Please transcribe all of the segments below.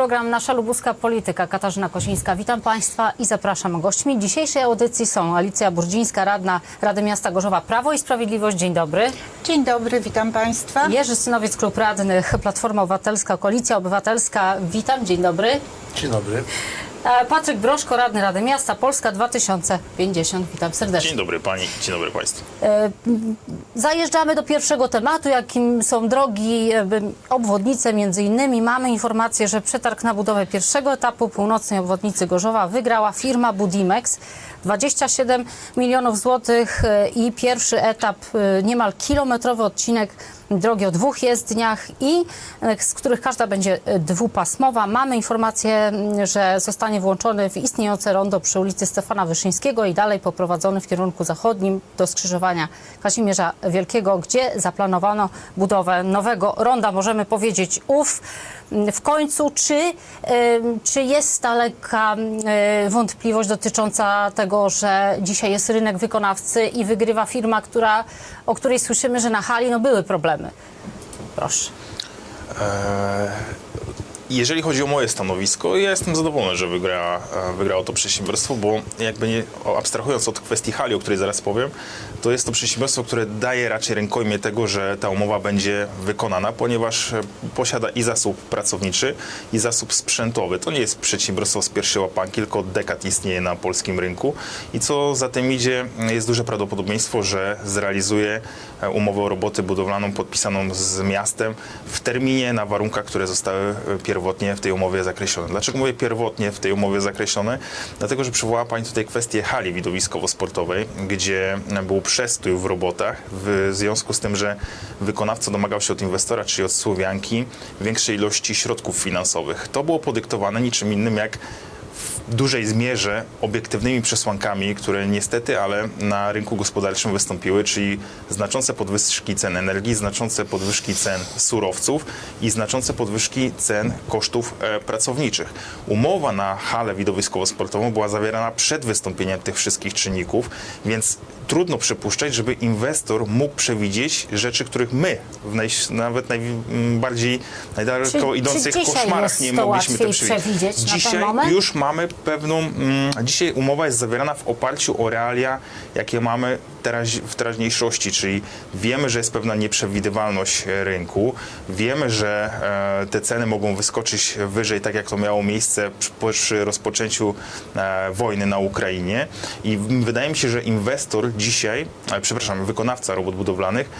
program Nasza Lubuska Polityka. Katarzyna Kosińska, witam Państwa i zapraszam. Gośćmi dzisiejszej audycji są Alicja Burdzińska, radna Rady Miasta Gorzowa Prawo i Sprawiedliwość. Dzień dobry. Dzień dobry, witam Państwa. Jerzy Synowiec, Klub Radnych, Platforma Obywatelska, Koalicja Obywatelska. Witam, dzień dobry. Dzień dobry. E, Patryk Broszko, Radny Rady Miasta Polska 2050. Witam serdecznie. Dzień dobry Pani, dzień dobry Państwu. E, Zajeżdżamy do pierwszego tematu, jakim są drogi, e, obwodnice między innymi. Mamy informację, że przetarg na budowę pierwszego etapu północnej obwodnicy Gorzowa wygrała firma Budimex. 27 milionów złotych i pierwszy etap, niemal kilometrowy odcinek drogi o dwóch jezdniach i e, z których każda będzie e, dwupasmowa. Mamy informację, że zostanie włączony w istniejące rondo przy ulicy Stefana Wyszyńskiego i dalej poprowadzony w kierunku zachodnim do skrzyżowania Kazimierza Wielkiego, gdzie zaplanowano budowę nowego ronda. Możemy powiedzieć ów. W końcu, czy, em, czy jest daleka e, wątpliwość dotycząca tego, że dzisiaj jest rynek wykonawcy i wygrywa firma, która, o której słyszymy, że na hali no, były problemy? Proszę. Jeżeli chodzi o moje stanowisko, ja jestem zadowolony, że wygra, e, wygrało to przedsiębiorstwo, bo jakby nie abstrahując od kwestii hali, o której zaraz powiem, to jest to przedsiębiorstwo, które daje raczej rękojmie tego, że ta umowa będzie wykonana, ponieważ e, posiada i zasób pracowniczy, i zasób sprzętowy. To nie jest przedsiębiorstwo z pierwszej łapanki, tylko od dekad istnieje na polskim rynku i co za tym idzie, jest duże prawdopodobieństwo, że zrealizuje e, umowę o robotę budowlaną podpisaną z miastem w terminie na warunkach, które zostały e, pierwotnie w tej umowie zakreślone. Dlaczego mówię pierwotnie w tej umowie zakreślone? Dlatego, że przywołała Pani tutaj kwestię hali widowiskowo-sportowej, gdzie był przestój w robotach w związku z tym, że wykonawca domagał się od inwestora, czyli od Słowianki, większej ilości środków finansowych. To było podyktowane niczym innym jak dużej zmierze obiektywnymi przesłankami, które niestety, ale na rynku gospodarczym wystąpiły, czyli znaczące podwyżki cen energii, znaczące podwyżki cen surowców i znaczące podwyżki cen kosztów e, pracowniczych. Umowa na halę widowiskowo-sportową była zawierana przed wystąpieniem tych wszystkich czynników, więc trudno przypuszczać, żeby inwestor mógł przewidzieć rzeczy, których my w naj, nawet najbardziej najdaleko Czy- czy idących dzisiaj koszmarach nie mogliśmy to przewidzieć. przewidzieć Dzisiaj już mamy pewną. Mm, dzisiaj umowa jest zawierana w oparciu o realia, jakie mamy teraz, w teraźniejszości, czyli wiemy, że jest pewna nieprzewidywalność e, rynku, wiemy, że e, te ceny mogą wyskoczyć wyżej, tak jak to miało miejsce przy, przy rozpoczęciu e, wojny na Ukrainie. I wydaje mi się, że inwestor dzisiaj, e, przepraszam, wykonawca robót budowlanych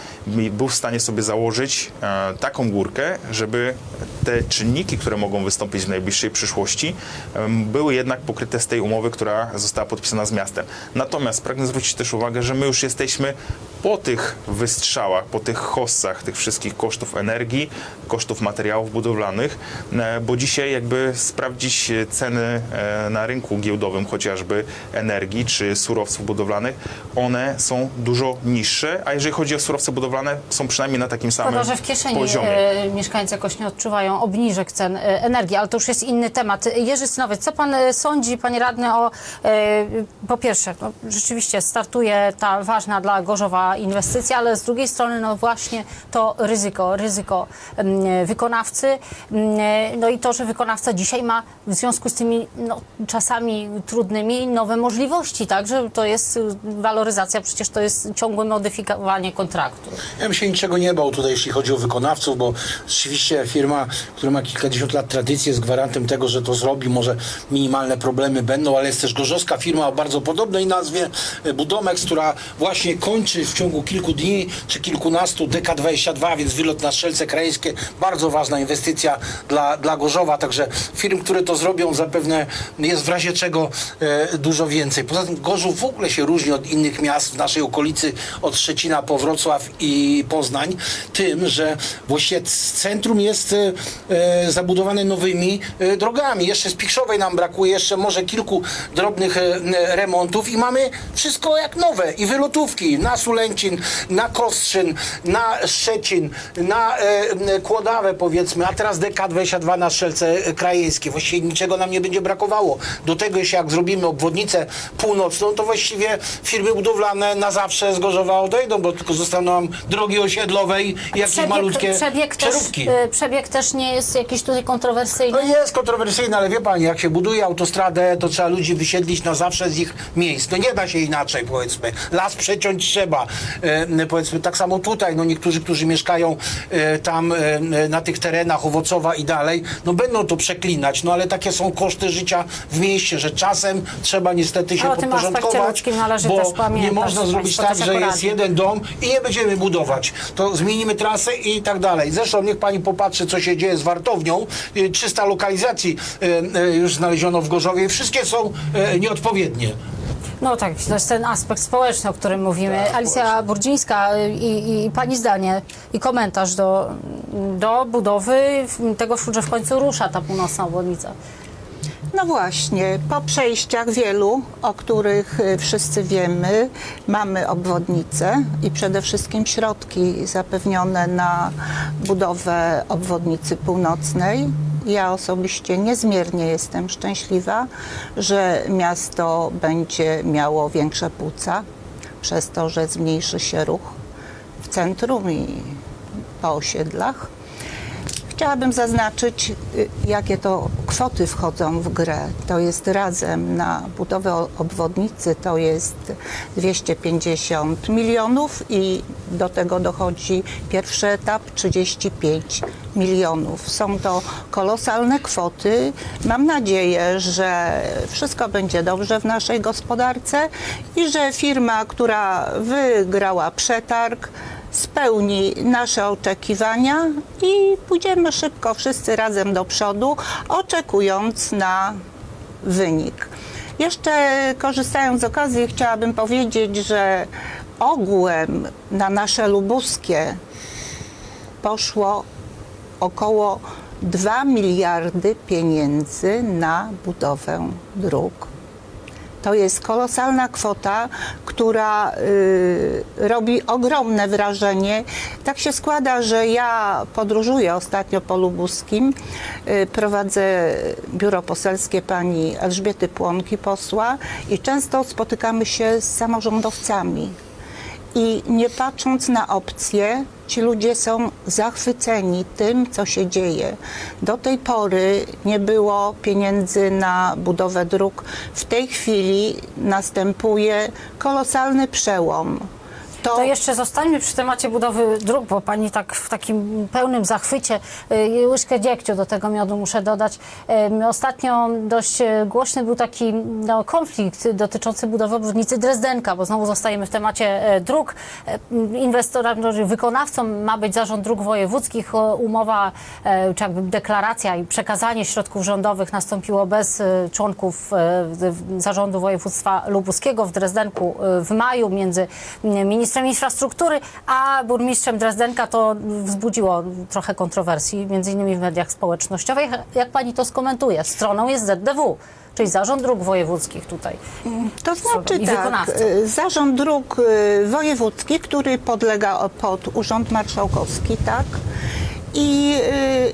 był w stanie sobie założyć e, taką górkę, żeby te czynniki, które mogą wystąpić w najbliższej przyszłości, em, były jednak pokryte z tej umowy, która została podpisana z miastem. Natomiast pragnę zwrócić też uwagę, że my już jesteśmy po tych wystrzałach, po tych hossach, tych wszystkich kosztów energii, kosztów materiałów budowlanych, e, bo dzisiaj jakby sprawdzić e, ceny e, na rynku giełdowym chociażby energii czy surowców budowlanych, one są dużo niższe, a jeżeli chodzi o surowce budowlane, są przynajmniej na takim samym Szkoda, że w kieszeni poziomie. mieszkańcy jakoś nie odczuwają obniżek cen energii, ale to już jest inny temat. Jerzy Synowiec, co pan sądzi, panie radny, o e, po pierwsze, no, rzeczywiście startuje ta ważna dla Gorzowa inwestycja, ale z drugiej strony no właśnie to ryzyko, ryzyko mm, wykonawcy, mm, no i to, że wykonawca dzisiaj ma w związku z tymi no, czasami trudnymi nowe możliwości, tak, że to jest waloryzacja, przecież to jest ciągłe modyfikowanie kontraktu. Ja bym się niczego nie bał tutaj, jeśli chodzi o wykonawców, bo rzeczywiście firma, która ma kilkadziesiąt lat tradycji, jest gwarantem tego, że to zrobi. Może problemy będą, ale jest też gorzowska firma o bardzo podobnej nazwie, e, Budomex, która właśnie kończy w ciągu kilku dni czy kilkunastu DK22, więc wylot na Strzelce Krajeńskie. Bardzo ważna inwestycja dla, dla Gorzowa, także firm, które to zrobią zapewne jest w razie czego e, dużo więcej. Poza tym Gorzów w ogóle się różni od innych miast w naszej okolicy, od Szczecina po Wrocław i Poznań, tym, że właściwie c- centrum jest e, e, zabudowane nowymi e, drogami. Jeszcze z Pikrzowej nam brakuje, jeszcze może kilku drobnych e, remontów i mamy wszystko jak nowe i wylotówki na Sulęcin, na Kostrzyn, na Szczecin, na e, Kłodawę powiedzmy, a teraz DK22 na Strzelce Krajeńskie. Właściwie niczego nam nie będzie brakowało. Do tego jeszcze jak zrobimy obwodnicę północną, to właściwie firmy budowlane na zawsze z Gorzowa odejdą, bo tylko zostaną nam drogi osiedlowe i jakieś malutkie przebieg też, przeróbki. e, przebieg też nie jest jakiś tutaj kontrowersyjny? No jest kontrowersyjne, ale wie pani, jak się buduje autostradę, to trzeba ludzi wysiedlić na zawsze z ich miejsc. No nie da się inaczej, powiedzmy. Las przeciąć trzeba. E, powiedzmy, tak samo tutaj, no niektórzy, którzy mieszkają e, tam e, na tych terenach Owocowa i dalej, no będą to przeklinać, no ale takie są koszty życia w mieście, że czasem trzeba niestety się podporządkować, bo też nie pamiętać, można zrobić tak, że jest jeden dom i nie będziemy budować. To zmienimy trasę i tak dalej. Zresztą niech pani popatrzy, co się dzieje z wartownią. Y, 300 lokalizacji y, y, już znaleziono w Gorzowie. Wszystkie są y, nieodpowiednie. No tak, to jest ten aspekt społeczny, o którym mówimy. Tak, Alicja społeczny. Burdzińska y, i, i pani zdanie i komentarz do, do budowy tego, że w końcu rusza ta północna obwodnica. No właśnie, po przejściach wielu, o których y, wszyscy wiemy, mamy obwodnice i przede wszystkim środki zapewnione na budowę obwodnicy północnej. Ja osobiście niezmiernie jestem szczęśliwa, że miasto będzie miało większe płuca przez to, że zmniejszy się ruch w centrum i po osiedlach. Chciałabym zaznaczyć, y, jakie to kwoty wchodzą w grę. To jest razem na budowę obwodnicy to jest 250 milionów i do tego dochodzi pierwszy etap 35 milionów. Są to kolosalne kwoty. Mam nadzieję, że wszystko będzie dobrze w naszej gospodarce i że firma, która wygrała przetarg, spełni nasze oczekiwania i pójdziemy szybko wszyscy razem do przodu, oczekując na wynik. Jeszcze korzystając z okazji, chciałabym powiedzieć, że ogółem na nasze lubuskie poszło około 2 miliardy pieniędzy na budowę dróg. To jest kolosalna kwota, która y, robi ogromne wrażenie. Tak się składa, że ja podróżuję ostatnio po lubuskim. Y, prowadzę biuro poselskie pani Elżbiety Płonki, posła, i często spotykamy się z samorządowcami. I nie patrząc na opcje, ci ludzie są zachwyceni tym, co się dzieje. Do tej pory nie było pieniędzy na budowę dróg. W tej chwili następuje kolosalny przełom. To jeszcze zostańmy przy temacie budowy dróg, bo pani tak w takim pełnym zachwycie, y, łyżkę dziegciu do tego miodu muszę dodać. Ostatnio dość y, głośny był taki no, konflikt dotyczący budowy obwodnicy Drezdenka, bo znowu zostajemy w temacie e, dróg. E, Inwestorem, no, wykonawcą ma być Zarząd Dróg Wojewódzkich. Umowa, e, czy jakby deklaracja i przekazanie środków rządowych nastąpiło bez członków Zarządu Województwa Lubuskiego w Drezdenku w maju między ministrem infrastruktury a burmistrzem Drezdenka. To wzbudziło trochę kontrowersji, między innymi w mediach społecznościowych. Jak pani to skomentuje? Stroną jest ZDW, czyli Zarząd Dróg Wojewódzkich tutaj. To znaczy tak, Zarząd Dróg y, Wojewódzki, który podlega pod Urząd Marszałkowski, tak? I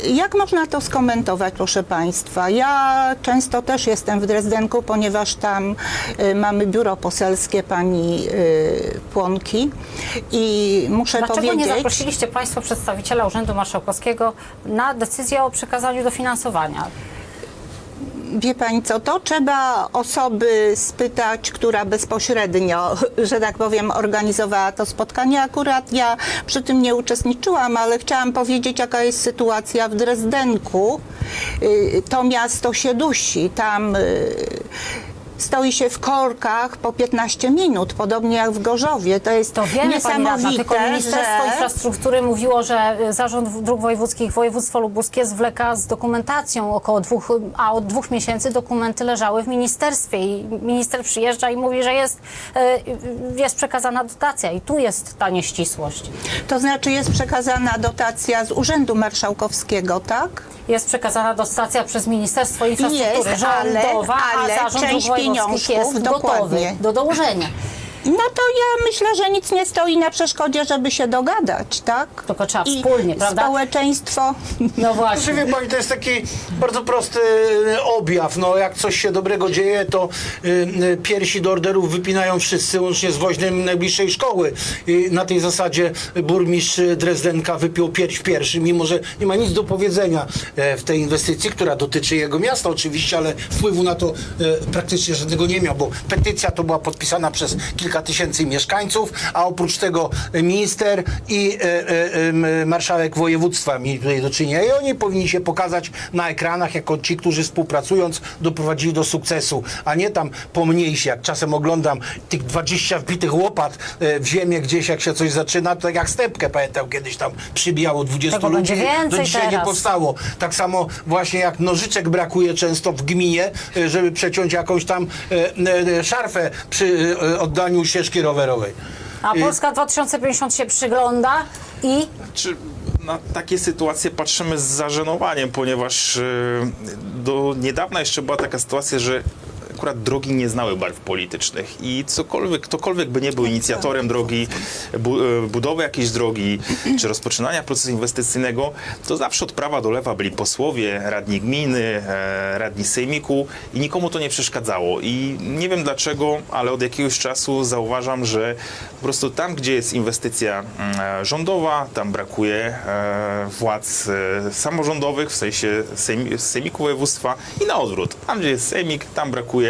y, jak można to skomentować, proszę Państwa? Ja często też jestem w Drezdenku, ponieważ tam y, mamy biuro poselskie pani y, Płonki i muszę Dlaczego powiedzieć... nie zaprosiliście Państwo przedstawiciela Urzędu Marszałkowskiego na decyzję o przekazaniu dofinansowania? Wie pani co, to trzeba osoby spytać, która bezpośrednio, że tak powiem, organizowała to spotkanie. Akurat ja przy tym nie uczestniczyłam, ale chciałam powiedzieć, jaka jest sytuacja w Drezdenku. Y, To miasto się dusi. Tam y, stoi się w korkach po 15 minut, podobnie jak w Gorzowie. To jest To wiemy, Pani Radna, niesamowite, tylko Ministerstwo że... Infrastruktury mówiło, że Zarząd Dróg Wojewódzkich Województwo Lubuskie zwleka z dokumentacją około dwóch, a od dwóch miesięcy dokumenty leżały w ministerstwie i minister przyjeżdża i mówi, że jest, e, jest przekazana dotacja i tu jest ta nieścisłość. To znaczy jest przekazana dotacja z Urzędu Marszałkowskiego, tak? Jest przekazana dotacja przez Ministerstwo Infrastruktury Jest, ale- rządowa, ale a Zarząd Dróg Wojewódzkich pieniążków, jest gotowy dokładnie. do dołożenia. No to ja myślę, że nic nie stoi na przeszkodzie, żeby się dogadać, tak? Tylko trzeba I wspólnie, prawda? społeczeństwo No Znaczy, właśnie. wie pani, to jest taki bardzo prosty e, objaw. No, jak coś się dobrego dzieje, to y, y, piersi do orderów wypinają wszyscy, łącznie z woźnym najbliższej szkoły. I na tej zasadzie burmistrz Drezdenka wypiął pierś w piersi, mimo że nie ma nic do powiedzenia e, w tej inwestycji, która dotyczy jego miasta oczywiście, ale wpływu na to e, praktycznie żadnego nie miał, bo petycja to była podpisana przez kilka tysięcy mieszkańców, a oprócz tego minister i e, e, marszałek województwa mieli tutaj do czynienia i oni powinni się pokazać na ekranach jako ci, którzy współpracując doprowadzili do sukcesu, a nie tam pomniejsi, jak czasem oglądam tych 20 wbitych łopat e, w ziemię gdzieś, jak się coś zaczyna, to tak jak stepkę pamiętam kiedyś tam przybijało 20 Tego ludzi, do dzisiaj nie teraz. powstało. Tak samo właśnie jak nożyczek brakuje często w gminie, żeby przeciąć jakąś tam szarfę przy e, oddaniu ścieżki rowerowej. A Polska 2050 się przygląda i Czy na takie sytuacje patrzymy z zażenowaniem, ponieważ e, do niedawna jeszcze była taka sytuacja, że akurat drogi nie znały barw politycznych i cokolwiek, ktokolwiek by nie był inicjatorem drogi, bu, e, budowy jakiejś drogi, czy rozpoczynania procesu inwestycyjnego, to zawsze od prawa do lewa byli posłowie, radni gminy, e, radni sejmiku i nikomu to nie przeszkadzało. I nie wiem dlaczego, ale od jakiegoś czasu zauważam, że po prostu tam, gdzie jest inwestycja mm, e, rządowa, tam brakuje władz samorządowych, w sensie sejm, sejmiku województwa i na odwrót. Tam, gdzie jest sejmik, tam brakuje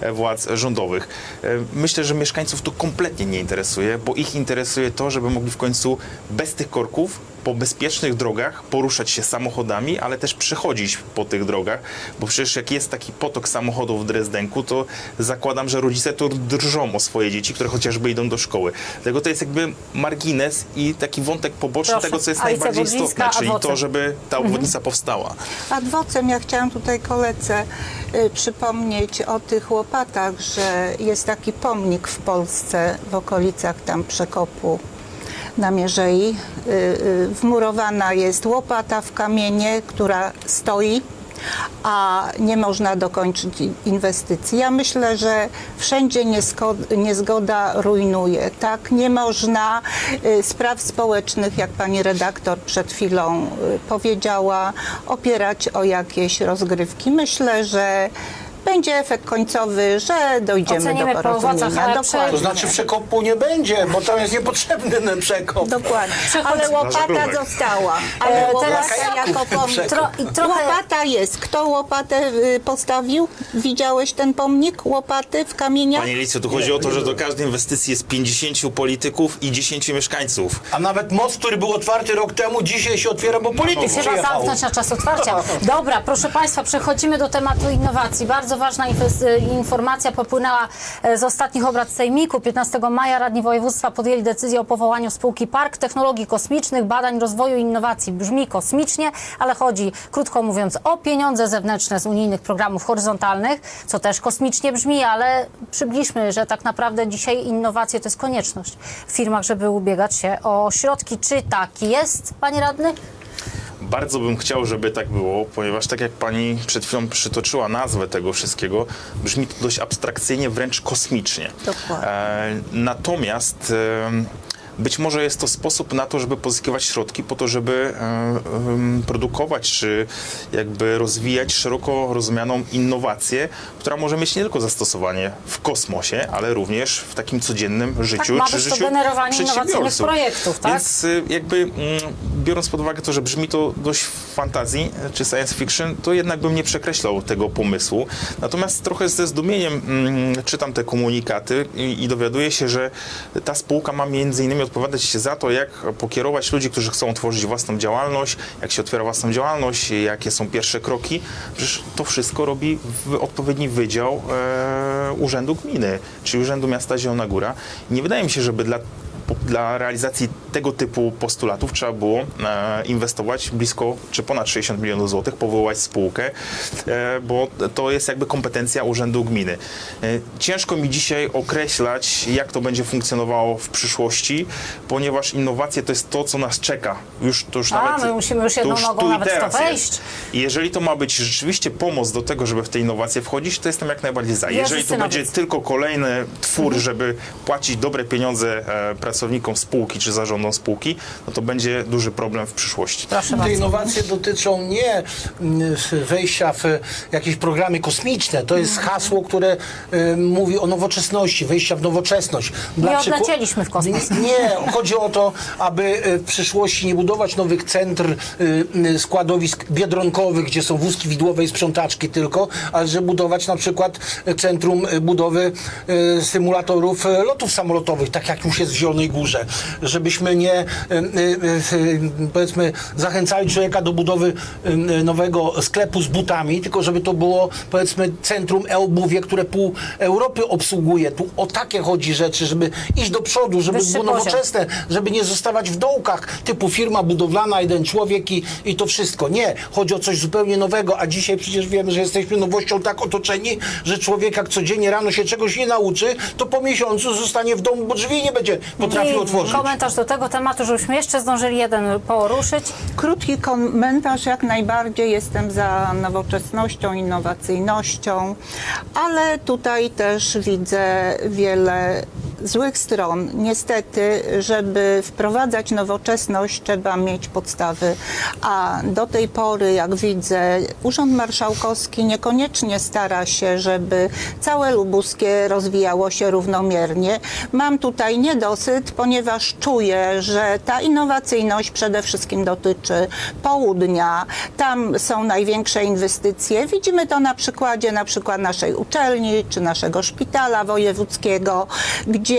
e, władz rządowych. E, Myślę, że mieszkańców to kompletnie nie interesuje, bo ich interesuje to, żeby mogli w końcu bez tych korków po bezpiecznych drogach poruszać się samochodami, ale też przechodzić po tych drogach, bo przecież jak jest taki potok samochodów w Drezdenku, to zakładam, że rodzice to drżą o swoje dzieci, które chociażby idą do szkoły. Dlatego to jest jakby margines i taki wątek poboczny Proszę, tego, co jest Alicja najbardziej istotne, czyli adwocem. to, żeby ta obwodnica powstała. Ad vocem ja chciałam tutaj koledze y, przypomnieć o tych łopatach, że jest taki pomnik w Polsce w okolicach tam Przekopu na Mierzei. Y, y, Wmurowana jest łopata w kamienie, która stoi a nie można dokończyć inwestycji. Ja myślę, że wszędzie niezgoda rujnuje. Tak, nie można y, spraw społecznych, jak pani redaktor przed chwilą powiedziała, opierać o jakieś rozgrywki. Myślę, że będzie efekt końcowy, że dojdziemy Ocenimy do po owocach, porozumienia. ale Dokładnie. To znaczy przekopu nie będzie, bo tam jest niepotrzebny ten przekop. Dokładnie. Ale łopata żaglówek. została. Ale E, łopata teraz- jako pomnik. Tro, i trochę Łopata jest. Kto łopatę y, postawił? Widziałeś ten pomnik łopaty w kamieniach? Panie Licjo, tu chodzi o to, że do każdej inwestycji jest 50 polityków i 10 mieszkańców. A nawet most, który był otwarty rok temu, dzisiaj się otwiera, bo polityk Trzeba przyjechał. zamknąć na czas otwarcia. Dobra, proszę Państwa, przechodzimy do tematu innowacji. Bardzo ważna inwes- informacja popłynęła e, z ostatnich obrad Sejmiku. 15 maja radni województwa podjęli decyzję o powołaniu spółki Park Technologii Kosmicznych, Badań, Rozwoju i Innowacji. Brzmi kosmicznie, ale chodzi, krótko mówiąc, o pieniądze zewnętrzne z unijnych programów horyzontalnych, co też kosmicznie brzmi, ale przybliżmy, że tak naprawdę dzisiaj innowacje to jest konieczność w firmach, żeby ubiegać się o środki. Czy tak jest, Panie Radny? Bardzo bym chciał, żeby tak było, ponieważ tak jak pani przed chwilą przytoczyła nazwę tego wszystkiego, brzmi to dość abstrakcyjnie, wręcz kosmicznie. Dokładnie. E, natomiast e, być może jest to sposób na to, żeby pozyskiwać środki po to, żeby e, produkować czy jakby rozwijać szeroko rozumianą innowację, która może mieć nie tylko zastosowanie w kosmosie, ale również w takim codziennym życiu ma czy być to życiu generowanie innowacyjnych projektów, tak? Więc y, jakby mm, biorąc pod uwagę to, że brzmi to dość fantazji czy science fiction, to jednak bym nie przekreślał tego pomysłu. Natomiast trochę ze zdumieniem mm, czytam te komunikaty i, i dowiaduję się, że ta spółka ma między innymi odpowiadać się za to, jak pokierować ludzi, którzy chcą otworzyć własną działalność, jak się otwiera własną działalność, jakie są pierwsze kroki. Przecież to wszystko robi odpowiedni wydział e, Urzędu Gminy, czy Urzędu Miasta Zielona Góra. Nie wydaje mi się, żeby dla dla realizacji tego typu postulatów trzeba było e, inwestować blisko czy ponad 60 milionów złotych, powołać spółkę, e, bo to jest jakby kompetencja Urzędu Gminy. E, ciężko mi dzisiaj określać, jak to będzie funkcjonowało w przyszłości, ponieważ innowacje to jest to, co nas czeka. Już, to już A, nawet, my musimy już jedną nogą tu i nawet w to wejść. Jest. Jeżeli to ma być rzeczywiście pomoc do tego, żeby w te innowacje wchodzić, to jestem jak najbardziej za. Jeżeli to będzie tylko kolejny twór, żeby płacić dobre pieniądze e, pracownikom spółki czy zarządom spółki, no to będzie duży problem w przyszłości. Proszę Te bardzo. innowacje dotyczą nie mm, wejścia w jakieś programy kosmiczne. To jest hasło, które y, mówi o nowoczesności, wejścia w nowoczesność. Nie przykła- odlecieliśmy w kosmos. Nie, chodzi o to, aby y, w przyszłości nie budować nowych centr y, składowisk biedronkowych, gdzie są wózki widłowe i sprzątaczki tylko, ale że budować na przykład centrum budowy y, symulatorów lotów samolotowych, tak jak już jest w Zielonej Górze. Żebyśmy nie y, y, y, powiedzmy zachęcali człowieka do budowy nowego sklepu z butami, tylko żeby to było powiedzmy centrum e-obuwie, które pół Europy obsługuje. Tu o takie chodzi rzeczy, żeby iść do przodu, żeby Wyższy było poziom. nowoczesne, żeby nie zostawać w dołkach typu firma budowlana, jeden człowiek i, i to wszystko. Nie, chodzi o coś zupełnie nowego, a dzisiaj przecież wiemy, że jesteśmy nowością tak otoczeni, że człowiek jak codziennie rano się czegoś nie nauczy, to po miesiącu zostanie w domu, bo drzwi nie będzie potrafił I otworzyć. komentarz do tego tematu, żebyśmy jeszcze zdążyli jeden poruszyć. Krótki komentarz, jak najbardziej jestem za nowoczesnością, innowacyjnością, ale tutaj też widzę wiele złych stron. Niestety, żeby wprowadzać nowoczesność, trzeba mieć podstawy, a do tej pory, jak widzę, Urząd Marszałkowski niekoniecznie stara się, żeby całe lubuskie rozwijało się równomiernie. Mam tutaj niedosyt, ponieważ czuję, że ta innowacyjność przede wszystkim dotyczy południa. Tam są największe inwestycje. Widzimy to na przykładzie na przykład naszej uczelni czy naszego szpitala wojewódzkiego, gdzie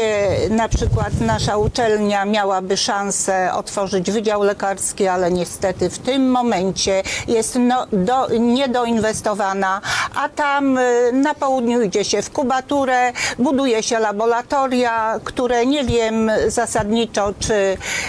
na przykład nasza uczelnia miałaby szansę otworzyć wydział lekarski, ale niestety w tym momencie jest no, do, niedoinwestowana, a tam y, na południu idzie się w kubaturę, buduje się laboratoria, które nie wiem zasadniczo, czy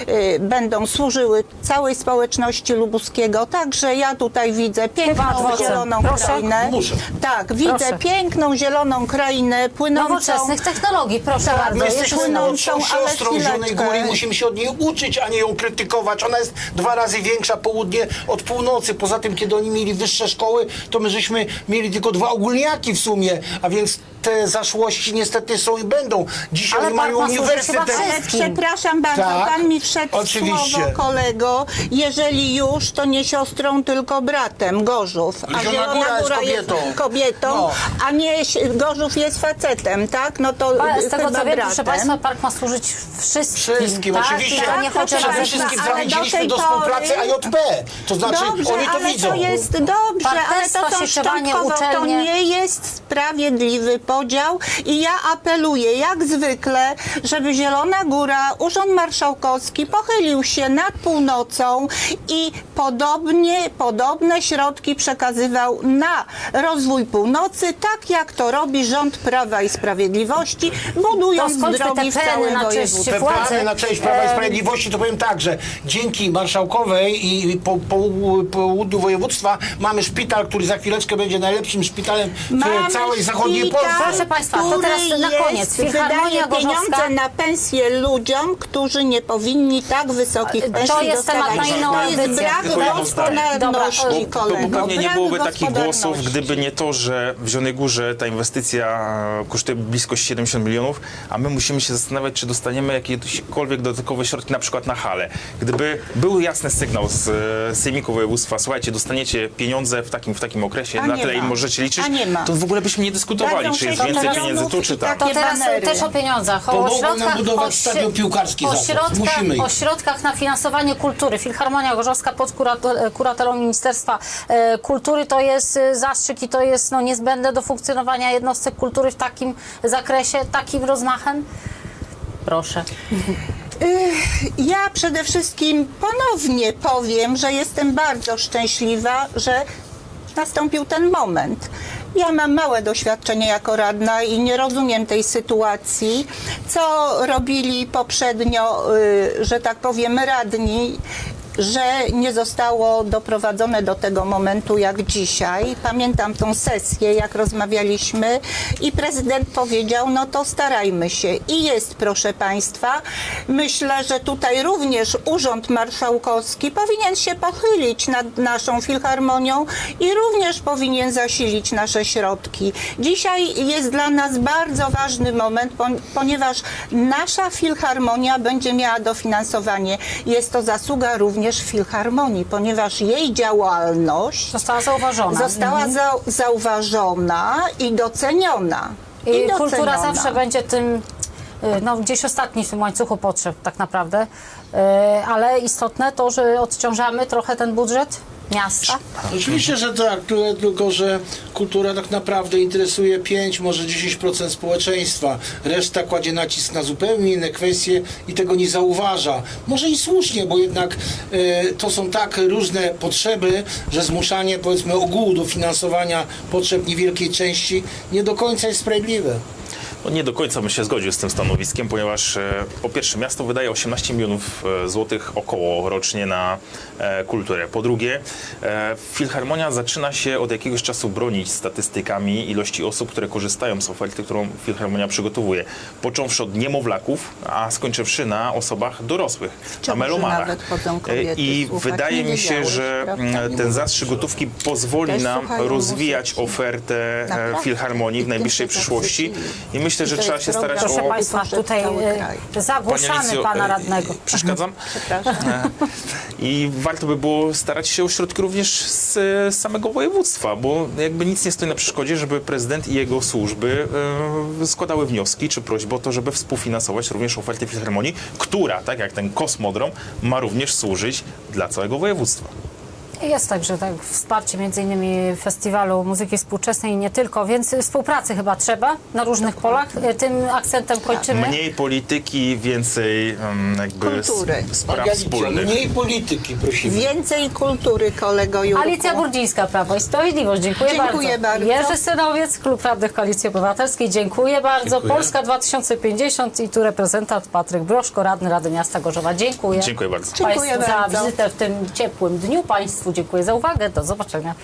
y, będą służyły całej społeczności lubuskiego. Także ja tutaj widzę piękną zieloną Proszę. krainę. Muszę. Tak, widzę Proszę. piękną zieloną krainę płynącą. Nowoczesnych technologii, proszę Tak, bardzo. My jesteśmy ale siostrą Zielonej. Góry i musimy się od niej uczyć, a nie ją krytykować. Ona jest dwa razy większa południe od północy. Poza tym, kiedy oni mieli wyższe szkoły, to my żeśmy mieli tylko dwa ogólniaki w sumie, a więc te zaszłości niestety są i będą. Dzisiaj Ale oni mają pan uniwersytet. chyba Ale przepraszam bardzo, Tak, pan mi wszedł w oczywiście. słowo, kolego. Jeżeli już, to nie siostrą, tylko bratem, Gorzów. A Zielona Góra jest kobietą. jest kobietą, No. a nie si- Gorzów jest facetem, tak? No to y, Z tego chyba co wiem. Proszę Państwa, park ma służyć wszystkim. Wszystkim, tak? oczywiście. To nie Tak, chodzi o proszę Przede wszystkim ale do zachęciliśmy tej do współpracy pory- AJP. To znaczy, Dobrze, oni to ale widzą. to jest dobrze, ale to są sieciowanie, szczątkowo, to uczelnie. nie jest sprawiedliwy podział i ja apeluję jak zwykle, żeby Zielona Góra, Urząd Marszałkowski pochylił się nad północą i podobnie, podobne środki przekazywał na rozwój północy, tak jak to robi rząd Prawa i Sprawiedliwości, To drogi w te całym na cześć województwie. Te władzy. plany na część Prawa i Sprawiedliwości, to powiem tak, że dzięki marszałkowej i po, po, południu województwa mamy szpital, który za chwileczkę będzie najlepszym szpitalem w Mamy całej zachodniej szpital, Polsce. Proszę Państwa, to który teraz na jest- koniec. Filharmonia wydaje Gorzowska. pieniądze na pensje ludziom, którzy nie powinni tak wysokich To pensji jest temat dostawać. na inną To jest audycję. brak gospodarności. Bo, bo kolego. pewnie nie brak byłoby takich głosów, gospodarności. gdyby nie to, że w Zielonej Górze ta inwestycja e, kosztuje blisko 70 milionów, a my musimy się zastanawiać, czy dostaniemy jakiekolwiek dodatkowe środki, na przykład na halę. Gdyby był jasny sygnał z e, Sejmiku Województwa, słuchajcie, dostaniecie pieniądze w takim, w takim okresie, A na nie tyle ma. im możecie liczyć, A nie ma. to w ogóle byśmy nie dyskutowali, Dadzą czy jest 60 więcej pieniędzy tu, czy i tam. tak To Takie teraz banery. też o pieniądzach. O Pomogą nam środkach, budować stadion piłkarski o środkach, Musimy ich. o środkach na finansowanie kultury. Filharmonia Gorzowska pod kurat- kuratelą Ministerstwa e, Kultury to jest e, zastrzyk i to jest no, niezbędne do funkcjonowania jednostek kultury w takim zakresie, takim rozmachem. Proszę. Ja przede wszystkim ponownie powiem, że jestem bardzo szczęśliwa, że nastąpił ten moment. Ja mam małe doświadczenie jako radna i nie rozumiem tej sytuacji, co robili poprzednio, y, że tak powiem, radni że nie zostało doprowadzone do tego momentu jak dzisiaj. Pamiętam tą sesję, jak rozmawialiśmy i prezydent powiedział, no to starajmy się. I jest, proszę Państwa, myślę, że tutaj również Urząd Marszałkowski powinien się pochylić nad naszą filharmonią i również powinien zasilić nasze środki. Dzisiaj jest dla nas bardzo ważny moment, pon- ponieważ nasza filharmonia będzie miała dofinansowanie. Jest to zasługa również filharmonii, ponieważ jej działalność Została zauważona. została za, zauważona i doceniona. I kultura doceniona. zawsze będzie tym, y, no gdzieś ostatni w tym łańcuchu potrzeb tak naprawdę, Y, ale istotne to, że odciążamy trochę ten budżet miasta. Oczywiście, że tak, tylko, że kultura tak naprawdę interesuje 5, może 10% społeczeństwa. Reszta kładzie nacisk na zupełnie inne kwestie i tego nie zauważa. Może i słusznie, bo jednak e, to są tak różne potrzeby, że zmuszanie powiedzmy ogółu do finansowania potrzeb niewielkiej części nie do końca jest sprawiedliwe. No nie do końca bym się zgodził z tym stanowiskiem, ponieważ e, po pierwsze miasto wydaje 18 milionów e, złotych około rocznie na e, kulturę. Po drugie, Filharmonia zaczyna się od jakiegoś czasu bronić statystykami ilości osób, które korzystają z oferty, którą Filharmonia przygotowuje. Począwszy od niemowlaków, a skończywszy na osobach dorosłych, na Czemu, że melomanach. kobiety I słuchać? wydaje mi się, że ten zastrzyk gotówki pozwoli Też nam rozwijać ofertę? Filharmonii w najbliższej przyszłości. I myślę, że I to trzeba się starać. Proszę o Państwa, tutaj y, kraj. zagłuszamy Alicjo, Pana e, radnego. Przeszkadzam? Przepraszam. I warto by było starać się o środki również z, z samego województwa, bo jakby nic nie stoi na przeszkodzie, żeby prezydent i jego służby e, składały wnioski czy prośby o to, żeby współfinansować również ofertę Filharmonii, która, tak jak ten kosmodrom, ma również służyć dla całego województwa. Jest także tak, wsparcie między innymi festiwalu muzyki współczesnej i nie tylko, więc współpracy chyba trzeba na różnych polach. Y, Tym akcentem kończymy. Mniej polityki, więcej jakby Kultury. spraw wspólnych. mniej polityki, prosimy. Więcej kultury, kolego Jurku. Alicja Burdzińska, Prawo i Sprawiedliwość. Dziękuję, Dziękuję bardzo. Jerzy Synowiec, Klub Radnych Koalicji Obywatelskiej. Dziękuję bardzo. Dziękuję. Polska 2050 i tu reprezentant Patryk Broszko, Radny Rady Miasta Gorzowa. Dziękuję. Dziękuję bardzo. Dziękuję Państwu za bardzo. wizytę w tym ciepłym dniu. Państwu dziękuję za uwagę. Do zobaczenia.